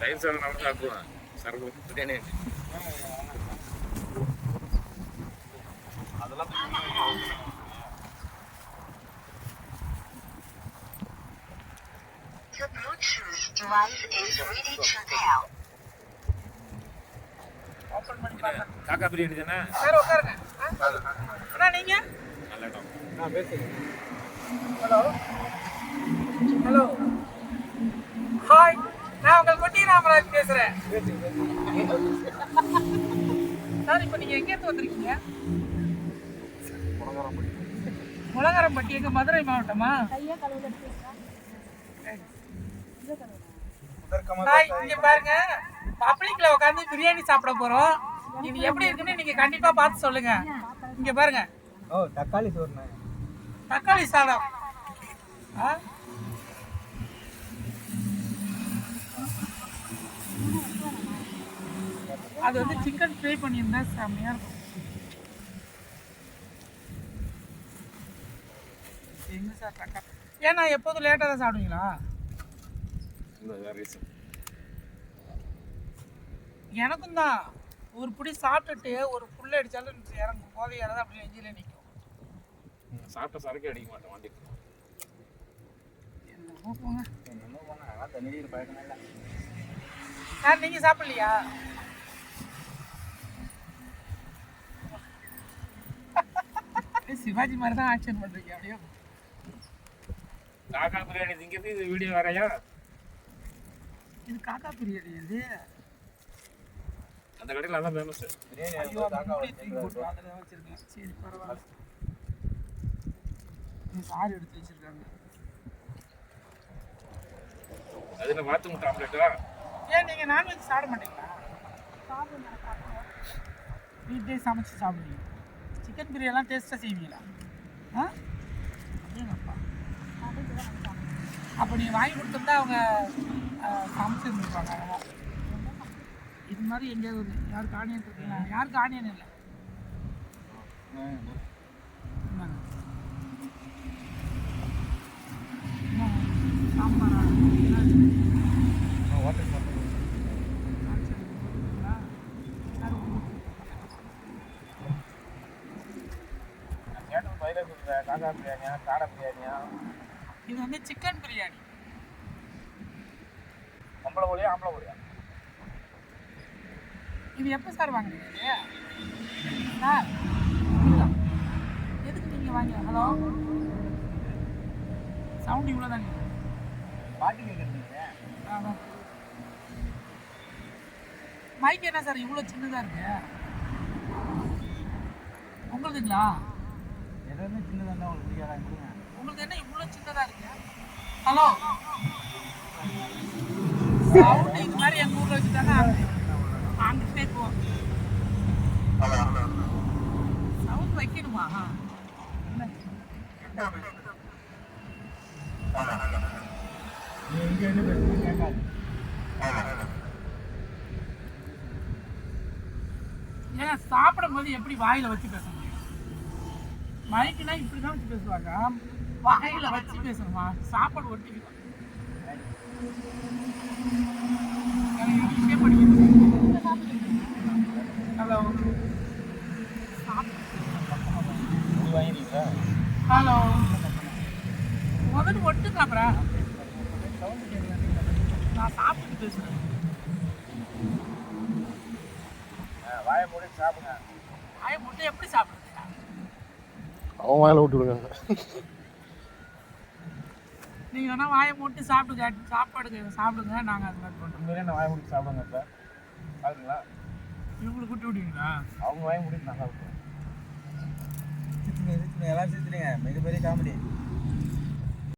தயிர் சாதம் நல்லா சாப்பிடுவேன் சரக்கு பிரியாணி. அதெல்லாம் The Bluetooth device is ready to pair. Open பண்ணி பாருங்க. காக்கா பிரியாணி தானே? சார் உட்காருங்க? அண்ணா நீங்க? நல்ல இடம் நான் ஹலோ. ஹலோ. ஹாய் நான் உங்கள் கொட்டி ராமராஜ் பேசுறேன். சார் இப்போ நீங்க எங்க வந்திருக்கீங்க? முளகாரம்பட்டி எங்க மதுரை மாவட்டமா? ஹாய் இங்க பாருங்க. பப்ளிக்ல உட்காந்து பிரியாணி சாப்பிட போறோம். இது எப்படி இருக்குன்னு நீங்க கண்டிப்பா பார்த்து சொல்லுங்க. இங்க பாருங்க. ஓ தக்காளி சோறுண்ணே? தக்காளி சாதம். ஆ? அது வந்து சிக்கன் ஃப்ரை பண்ணியிருந்தா செம்மையா இருக்கும். எங்க சார் தக்காளி ஏன்னா எப்போதும் லேட்டாக தான் சாப்பிடுவீங்களா? எனக்கும் தான். ஒரு பிடி சாப்பிட்டுட்டு ஒரு புல் அடிச்சாலும் இறங்கும் போதை ஏறாது அப்படி நெஞ்சில நிற்கும் சாப்பிட்ட சரக்கு அடிக்க மாட்டேன் வண்டி போங்க. என்னமோ போனா அதெல்லாம் தண்ணி பழக்கமே இல்லை. சார் நீங்க சாப்பிடலையா? சிவாஜி மாதிரி தான் ஆக்ஷன் பண்றீங்க அப்படியே. காக்கா பிரியாணி திங்கிறது இது வீடியோ வேறையா? இது காக்கா பிரியாணி இது. அந்த கடையில் அதான் ஃபேமஸ் அதில் சரி பரவாயில்ல. இது சாறு எடுத்து வச்சிருக்காங்க. அது என்ன வாத்து முட்டை ஆம்லேட்டா ஏன் நீங்க நான்வெஜ் சாப்பிட மாட்டீங்களா? வீட்லயே சமைச்சு சாப்பிடுவீங்க. சிக்கன் பிரியாணிலாம் டேஸ்ட்டாக செய்வீங்களா? ஆ? அப்படியேங்கப்பா. அப்போ நீங்கள் வாங்கி கொடுத்துருந்தா அவங்க சமைச்சிருந்துருப்பாங்க இது மாதிரி எங்கேயாவது ஒரு யாருக்கு ஆனியன் இருக்குங்களா? யாருக்கு ஆனியன் இல்லை? ஆமாம் காக்கா பிரியாணியா காடை பிரியாணியா? இது வந்து சிக்கன் பிரியாணி. பொம்பளை கோழியா ஆம்பளை கோழியா? இது எப்போ சார் வாங்குறீங்க? சார். எதுக்கு நீங்கள் வாங்க ஹலோ? சவுண்ட் இவ்வளோ தாங்க பாட்டி கேட்குறீங்க. மைக் என்ன சார் இவ்வளோ சின்னதாக இருக்கு? உங்களுதுங்களா? எதுவுமே சின்னதாக இருந்தால் உங்களுக்கு பிடிக்காதான் கொடுங்க உங்களுக்கு என்ன இவ்வளோ சின்னதாக இருக்கு? ஹலோ சவுண்ட் இது மாதிரி எங்கள் ஊரில் வச்சுட்டாங்க அங்கே கேட்குவோம் சவுண்ட் வைக்கணுமா இங்கே என்ன பேசுறீங்க கேட்காது ஏன் சாப்பிடும்போது எப்படி வாயில வச்சு பேசணும் மைக்குனா இப்படி தான் வச்சு பேசுவாங்க. வாயில வச்சு பேசணுமா? சாப்பாடு ஒட்டிக்கலாம் ஹலோ. ஹலோ. முதல்ல ஒட்டுங்க அப்புறம். நான் சாப்பிட்டு பேசுறேன். வாயை மூடி சாப்பிடுங்க. ஆய முட்டை எப்படி சாப்பிடுறது? அவன் வாயில விட்டு விடுங்க நீங்க வேணா வாயை மூட்டு சாப்பிடுங்க சாப்பாடுங்க சாப்பிடுங்க நாங்க அது மாதிரி பண்றோம். உண்மையிலே நான் வாயை மூடி சாப்பிடுங்க இப்போ பாருங்களா? இவங்களுக்கு விட்டு விடுவீங்களா? அவங்க வாயை மூடி சிரிச்சுங்க சிரிச்சுங்க எல்லாம் சிரிச்சுங்க மிகப்பெரிய காமெடி